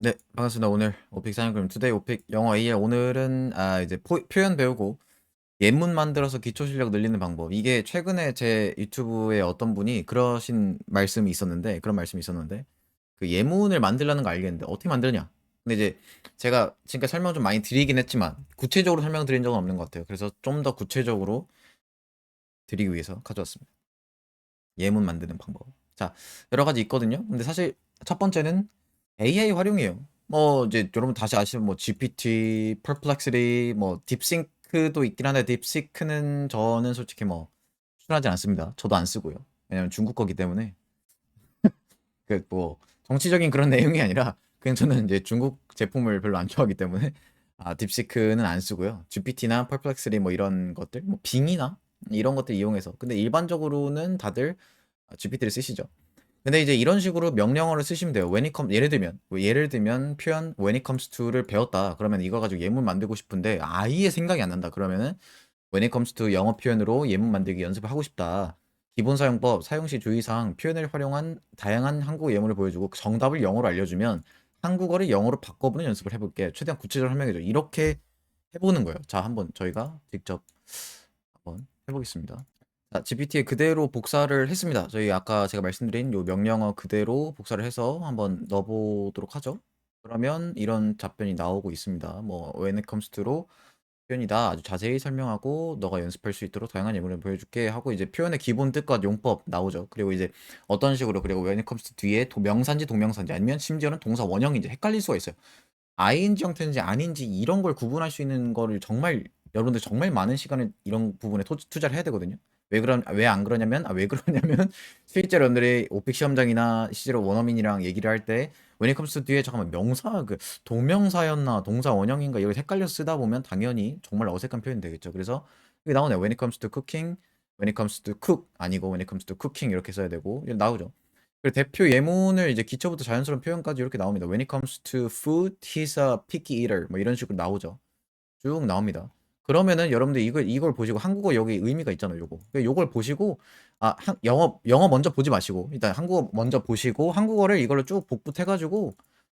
네, 반갑습니다. 오늘 오픽 사용그램 투데이 오픽 영어 AR 오늘은 아 이제 포, 표현 배우고 예문 만들어서 기초 실력 늘리는 방법. 이게 최근에 제 유튜브에 어떤 분이 그러신 말씀이 있었는데 그런 말씀이 있었는데 그 예문을 만들라는 거 알겠는데 어떻게 만드냐? 근데 이제 제가 지금까지 설명 좀 많이 드리긴 했지만 구체적으로 설명 드린 적은 없는 것 같아요. 그래서 좀 더 구체적으로 드리기 위해서 가져왔습니다. 예문 만드는 방법. 자, 여러 가지 있거든요. 근데 사실 첫 번째는 AI 활용이에요. 뭐 이제 여러분 다시 아시는 뭐 GPT, Perplexity, 뭐 딥싱크도 있긴 한데 딥시크는 저는 솔직히 뭐 추천하지 않습니다. 저도 안 쓰고요. 왜냐면 중국 거기 때문에 그 뭐 정치적인 그런 내용이 아니라 그냥 저는 이제 중국 제품을 별로 안 좋아하기 때문에 아 딥시크는 안 쓰고요. GPT나 Perplexity 뭐 이런 것들, 뭐 빙이나 이런 것들 이용해서 근데 일반적으로는 다들 GPT를 쓰시죠. 근데 이제 이런 식으로 명령어를 쓰시면 돼요. when it comes 예를 들면 뭐 예를 들면 표현 when it comes to를 배웠다. 그러면 이거 가지고 예문 만들고 싶은데 아예 생각이 안 난다. 그러면은 when it comes to 영어 표현으로 예문 만들기 연습을 하고 싶다. 기본 사용법, 사용 시 주의사항, 표현을 활용한 다양한 한국어 예문을 보여주고 정답을 영어로 알려주면 한국어를 영어로 바꿔보는 연습을 해볼게. 최대한 구체적으로 설명해줘. 이렇게 해보는 거예요. 자, 한번 저희가 직접 한번 해보겠습니다. 자, GPT에 그대로 복사를 했습니다. 저희 아까 제가 말씀드린 요 명령어 그대로 복사를 해서 한번 넣어보도록 하죠. 그러면 이런 답변이 나오고 있습니다. 뭐 when it comes to로 표현이다. 아주 자세히 설명하고 너가 연습할 수 있도록 다양한 예문을 보여줄게 하고 이제 표현의 기본 뜻과 용법 나오죠. 그리고 이제 어떤 식으로 그리고 when it comes to 뒤에 도, 명사인지 동명사인지 아니면 심지어는 동사 원형인지 헷갈릴 수가 있어요. ing 형태인지 아닌지 이런 걸 구분할 수 있는 거를 정말 여러분들 정말 많은 시간을 이런 부분에 토, 투자를 해야 되거든요. 왜 그런 왜 안 그러냐면 아 왜 그러냐면 실제로 여러분들이 오픽 시험장이나 실제로 원어민이랑 얘기를 할때 to 뒤에 잠깐만 명사 그 동명사였나 동사 원형인가 이걸 헷갈려서 쓰다 보면 당연히 정말 어색한 표현이 되겠죠. 그래서 여기 나오네 when it comes to cooking, when it comes to cook 아니고 comes to cooking 이렇게 써야 되고 나오죠. 그리고 대표 예문을 이제 기초부터 자연스러운 표현까지 이렇게 나옵니다. When it comes to food. 뭐 이런 식으로 나오죠. 쭉 나옵니다. 그러면은 여러분들 이걸 이걸 보시고 한국어 여기 의미가 있잖아요, 요거. 그러니까 요걸 보시고 아, 한, 영어 영어 먼저 보지 마시고 일단 한국어 먼저 보시고 한국어를 이걸로 쭉 복붙해 가지고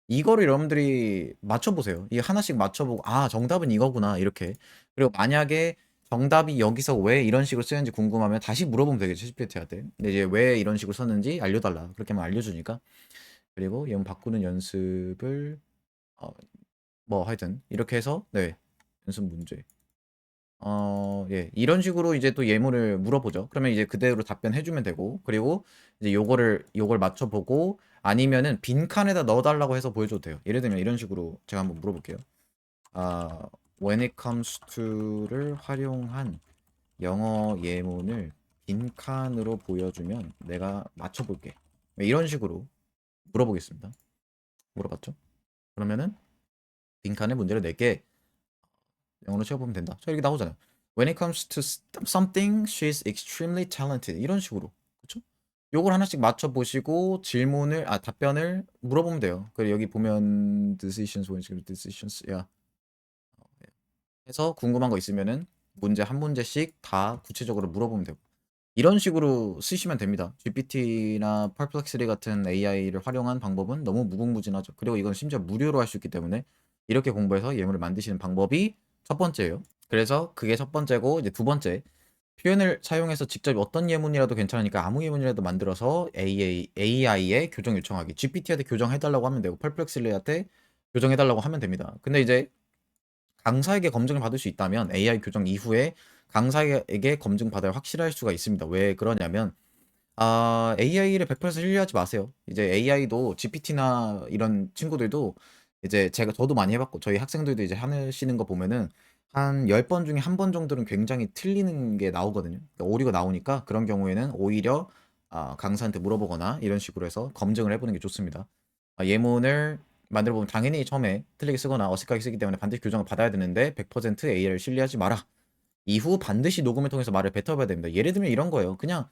이거를 여러분들이 맞춰 보세요. 이 하나씩 맞춰 보고 아, 정답은 이거구나. 이렇게. 그리고 만약에 정답이 여기서 왜 이런 식으로 쓰는지 궁금하면 다시 물어보면 되겠죠, GPT한테. 근데 이제 왜 이런 식으로 썼는지 알려달라. 그렇게 하면 알려주니까. 그리고 예문 바꾸는 연습을 어, 뭐 하여튼 이렇게 해서 네 연습 문제. 어, 예. 이런 식으로 이제 또 예문을 물어보죠. 그러면 이제 그대로 답변해주면 되고, 그리고 이제 요거를, 요걸 맞춰보고, 아니면은 빈칸에다 넣어달라고 해서 보여줘도 돼요. 예를 들면 이런 식으로 제가 한번 물어볼게요. 아, when it comes to를 활용한 영어 예문을 빈칸으로 보여주면 내가 맞춰볼게. 이런 식으로 물어보겠습니다. 물어봤죠? 그러면은 빈칸에 문제를 낼게. 영어로 채워보면 된다. 자, 이렇게 나오잖아요. When it comes to something, she's extremely talented. 이런 식으로. 그쵸? 요걸 하나씩 맞춰보시고 질문을, 아, 답변을 물어보면 돼요. 그리고 여기 보면 decisions, it's decisions, 야. 해서 궁금한 거 있으면은 문제 한 문제씩 다 구체적으로 물어보면 되고. 이런 식으로 쓰시면 됩니다. GPT나 Perplexity 같은 AI를 활용한 방법은 너무 무궁무진하죠. 그리고 이건 심지어 무료로 할 수 있기 때문에 이렇게 공부해서 예문을 만드시는 방법이 첫 번째예요. 그래서 그게 첫 번째고 이제 두 번째 표현을 사용해서 직접 어떤 예문이라도 괜찮으니까 아무 예문이라도 만들어서 AI, AI에 교정 요청하기. GPT한테 교정해달라고 하면 되고, 펄플렉슬리한테 교정해달라고 하면 됩니다. 근데 이제 강사에게 검증을 받을 수 있다면 AI 교정 이후에 강사에게 검증 받아야 확실할 수가 있습니다. 왜 그러냐면 아, AI를 100% 신뢰하지 마세요. 이제 AI도 GPT나 이런 친구들도 이제 제가 저도 많이 해봤고 저희 학생들도 이제 하시는 거 보면은 한 10번 중에 한 번 정도는 굉장히 틀리는 게 나오거든요. 그러니까 오류가 나오니까 그런 경우에는 오히려 아, 강사한테 물어보거나 이런 식으로 해서 검증을 해보는 게 좋습니다. 아, 예문을 만들어 보면 당연히 처음에 틀리게 쓰거나 어색하게 쓰기 때문에 반드시 교정을 받아야 되는데 100% AI를 신뢰하지 마라. 이후 반드시 녹음을 통해서 말을 뱉어봐야 됩니다. 예를 들면 이런 거예요. 그냥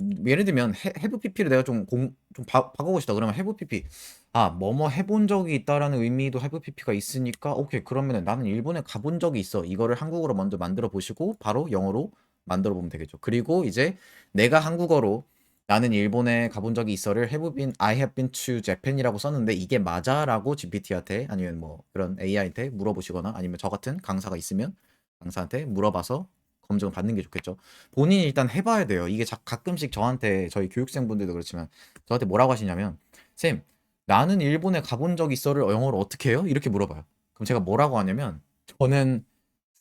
음, 예를 들면 해, 해부 PP를 내가 좀 공, 좀 바, 바꾸고 싶다. 그러면 해부 PP. 아, 뭐뭐 해 본 적이 있다라는 의미도 해부 PP가 있으니까 오케이. 그러면은 나는 일본에 가 본 적이 있어. 이거를 한국어로 먼저 만들어 보시고 바로 영어로 만들어 보면 되겠죠. 그리고 이제 내가 한국어로 "나는 일본에 가 본 적이 있어."를 "have been I have been to Japan이라고 썼는데 이게 맞아?"라고 GPT한테 아니면 뭐 그런 AI한테 물어보시거나 아니면 저 같은 강사가 있으면 강사한테 물어봐서 검증을 받는 게 좋겠죠. 본인이 일단 해 봐야 돼요. 이게 자 가끔씩 저한테 저희 교육생분들도 그렇지만 저한테 뭐라고 하시냐면 "쌤 나는 일본에 가본 적이 있어."를 영어로 어떻게 해요? 이렇게 물어봐요. 그럼 제가 뭐라고 하냐면 저는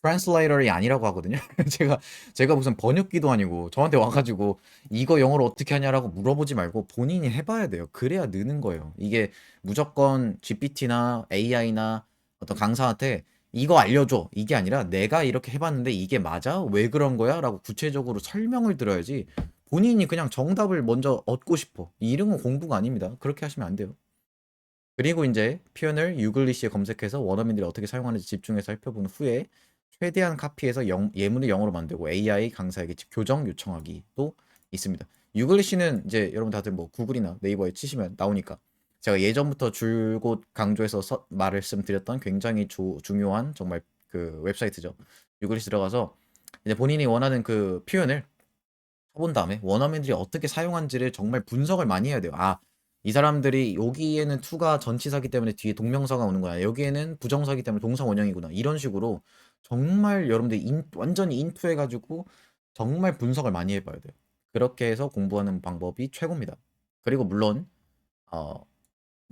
트랜슬레이터이 아니라고 하거든요. 제가 제가 무슨 번역기도 아니고 저한테 와 가지고 "이거 영어로 어떻게 하냐?"라고 물어보지 말고 본인이 해 봐야 돼요. 그래야 느는 거예요. 이게 무조건 GPT나 AI나 어떤 강사한테 " 이거 알려줘." 이게 아니라 "내가 이렇게 해 봤는데 이게 맞아? 왜 그런 거야?"라고 구체적으로 설명을 들어야지 본인이 그냥 정답을 먼저 얻고 싶어. 이런 건 공부가 아닙니다. 그렇게 하시면 안 돼요. 그리고 인제 표현을 유글리시에 검색해서 원어민들이 어떻게 사용하는지 집중해서 살펴본 후에 최대한 카피해서 영 예문을 영어로 만들고 AI 강사에게 지 교정 요청하기도 있습니다. 유글리시는 이제 여러분 다들 뭐 구글이나 네이버에 치시면 나오니까 제가 예전부터 줄곧 강조해서 서 말씀드렸던 굉장히 조 중요한 정말 그 웹사이트죠. 유글리시 들어가서 이제 본인이 원하는 그 표현을 쳐본 다음에 원어민들이 어떻게 사용하는지를 정말 분석을 많이 해야 돼요. '아 이 사람들이 여기에는 to가 전치사기 때문에 뒤에 동명사가 오는구나. 여기에는 부정사기 때문에 동사 원형이구나.' 이런 식으로 정말 여러분들이 인 완전히 인투해 가지고 정말 분석을 많이 해 봐야 돼요. 그렇게 해서 공부하는 방법이 최고입니다. 그리고 물론 어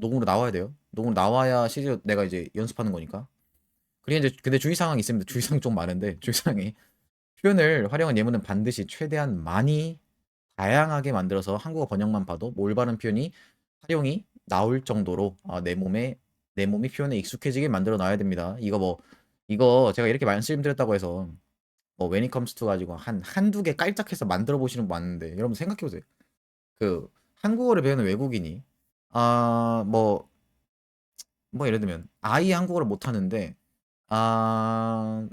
녹음으로 나와야 돼요. 녹음으로 나와야 실제로 내가 이제 연습하는 거니까. 그리고 인제 근데 주의 사항이 있습니다. 주의 사항이 좀 많은데 주의 사항이 표현을 활용한 예문은 반드시 최대한 많이 다양하게 만들어서 한국어 번역만 봐도 올바른 표현이 활용이 나올 정도로 아 내 몸에 내 몸이 표현에 익숙해지게 만들어 놔야 됩니다. 이거 뭐 이거 제가 이렇게 말씀드렸다고 해서 뭐 when it comes to 가지고 한1-2개 깔짝해서 만들어 보시는 분 많은데 여러분 생각해 보세요. 그 한국어를 배우는 외국인이 아 뭐 뭐 예를 들면 I 한국어를 못하는데 아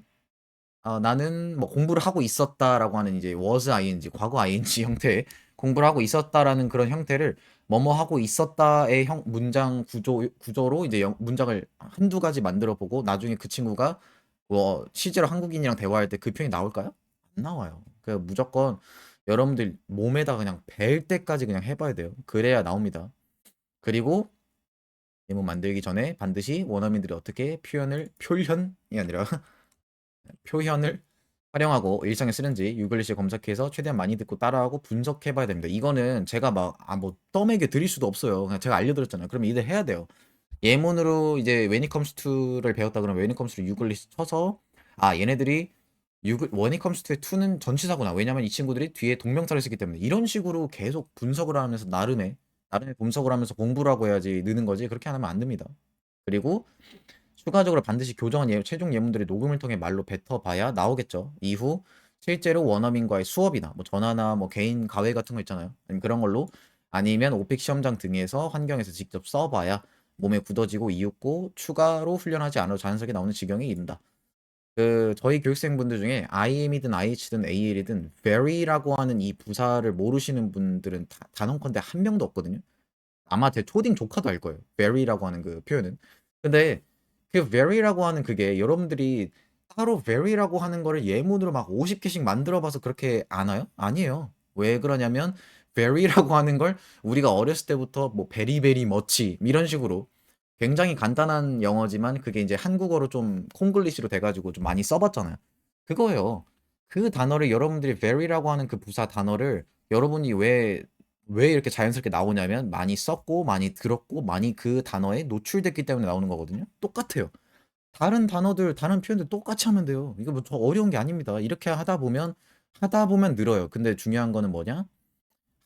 아 "나는 뭐 공부를 하고 있었다."라고 하는 이제 was ing 과거 ing 형태의 "공부를 하고 있었다."라는 그런 형태를 "뭐뭐 하고 있었다."의 형 문장 구조 구조로 이제 영 문장을 1-2 가지 만들어 보고 나중에 그 친구가 뭐 실제로 한국인이랑 대화할 때 그 표현이 나올까요? 안 나와요. 그 무조건 여러분들 몸에다 그냥 벨 때까지 그냥 해 봐야 돼요. 그래야 나옵니다. 그리고 예문 만들기 전에 반드시 원어민들이 어떻게 표현을 표현이 아니라 표현을 활용하고 일상에 쓰는지 유글리시에 검색해서 최대한 많이 듣고 따라하고 분석해 봐야 됩니다. 이거는 제가 막 아 뭐 떠먹여 드릴 수도 없어요. 그냥 제가 알려 드렸잖아요. 그러면 이제 해야 돼요. 예문으로 이제 comes to를 배웠다 그러면 comes to 유글리시 쳐서 '아 얘네들이 유글 comes to의 to는 전치사구나. 왜냐면 이 친구들이 뒤에 동명사를 쓰기 때문에.' 이런 식으로 계속 분석을 하면서 나름의 나름의 분석을 하면서 공부를 하고 해야지 느는 거지 그렇게 안 하면 안 됩니다. 그리고 추가적으로 반드시 교정한 예 최종 예문들이 녹음을 통해 말로 뱉어 봐야 나오겠죠. 이후 실제로 원어민과의 수업이나 뭐 전화나 뭐 개인 과외 같은 거 있잖아요. 그런 걸로 아니면 오픽 시험장 등에서 환경에서 직접 써 봐야 몸에 굳어지고 이윽고 추가로 훈련하지 않아도 자연스럽게 나오는 지경에 이른다. 그 저희 교육생분들 중에 IM이든 IH든 AL이든 very라고 하는 이 부사를 모르시는 분들은 다 단언컨대 1 명도 없거든요. 아마 제 초딩 조카도 알 거예요. very라고 하는 그 표현은. 근데 그 very라고 하는 그게 여러분들이 따로 very라고 하는 거를 예문으로 막 50 개씩 만들어 봐서 그렇게 아나요? 아니에요. 왜 그러냐면 very라고 하는 걸 우리가 어렸을 때부터 뭐 very much 이런 식으로 굉장히 간단한 영어지만 그게 인제 한국어로 좀 콩글리시로 돼 가지고 좀 많이 써 봤잖아요. 그거예요. 그 단어를 여러분들이 very라고 하는 그 부사 단어를 여러분이 왜 왜 이렇게 자연스럽게 나오냐면 많이 썼고 많이 들었고 많이 그 단어에 노출됐기 때문에 나오는 거거든요. 똑같아요. 다른 단어들 다른 표현들 똑같이 하면 돼요. 이거 뭐더 어려운 게 아닙니다. 이렇게 하다 보면 하다 보면 늘어요. 근데 중요한 거는 뭐냐?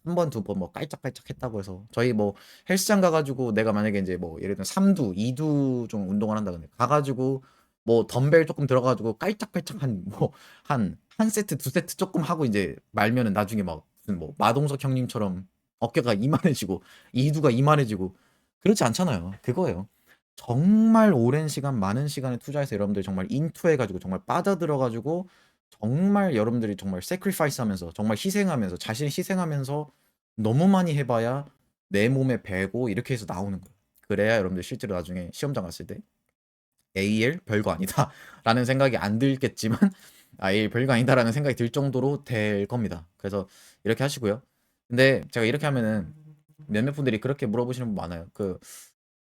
1 번, 2번뭐 깔짝깔짝 했다고 해서 저희 뭐 헬스장 가 가지고 내가 만약에 인제 뭐 예를 들면 3두, 2두 좀 운동을 한다 그래. 가 가지고 뭐 덤벨 쪼끔 들어 가지고 깔짝깔짝 한 뭐한1 세트 2 세트 쪼끔 하고 인제 말면은 나중에 막 무슨 뭐 마동석 형님처럼 어깨가 이만해지고 2두가 이만해지고 그렇지 않잖아요. 그거예요. 정말 오랜 시간 많은 시간을 투자해서 여러분들이 정말 인투해 가지고 정말 빠져들어 가지고 정말 여러분들이 정말 sacrifice 하면서 정말 희생하면서 자신을 희생하면서 너무 많이 해 봐야 내 몸에 배고 이렇게 해서 나오는 거예요. 그래야 여러분들 실제로 나중에 시험장 갔을 때 'AL 별거 아니다.'라는 생각이 안 들겠지만 '아 AL 별거 아니다.'라는 생각이 들 정도로 될 겁니다. 그래서 이렇게 하시고요. 근데 제가 이렇게 하면은 몇몇 분들이 그렇게 물어보시는 분 많아요. 그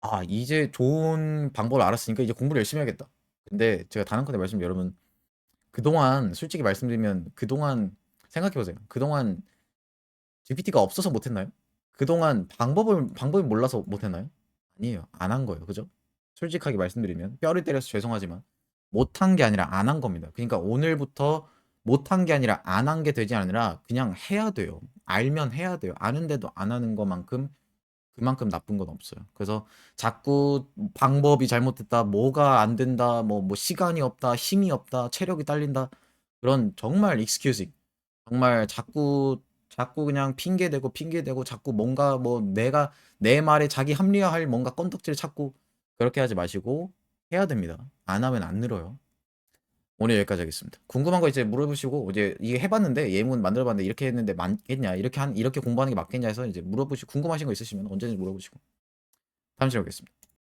"아 이제 좋은 방법을 알았으니까 이제 공부를 열심히 해야겠다." 근데 제가 단한 가지 말씀 여러분 그동안 솔직히 말씀드리면 그동안 생각해 보세요. 그동안 GPT가 없어서 못 했나요? 그동안 방법을 방법을 몰라서 못 했나요? 아니에요. 안 한 거예요. 그죠? 솔직하게 말씀드리면 뼈를 때려서 죄송하지만 못한 게 아니라 안 한 겁니다. 그러니까 오늘부터 못한 게 아니라 안 한 게 되지 않으라 그냥 해야 돼요. 알면 해야 돼요. 아는데도 안 하는 것만큼 그만큼 나쁜 건 없어요. 그래서 자꾸 방법이 잘못됐다, 뭐가 안 된다, 뭐 뭐 시간이 없다, 힘이 없다, 체력이 딸린다 그런 정말 excusing 정말 자꾸 자꾸 그냥 핑계 대고 핑계 대고 자꾸 뭔가 뭐 내가 내 말에 자기 합리화할 뭔가 건덕지를 찾고 그렇게 하지 마시고 해야 됩니다. 안 하면 안 늘어요. 오늘 여기까지 하겠습니다. 궁금한 거 이제 물어보시고 이제 이게 해봤는데 예문 만들어봤는데 이렇게 했는데 맞겠냐 이렇게 한 이렇게 공부하는 게 맞겠냐 해서 이제 물어보시고 궁금하신 거 있으시면 언제든지 물어보시고 다음 시간에 뵙겠습니다.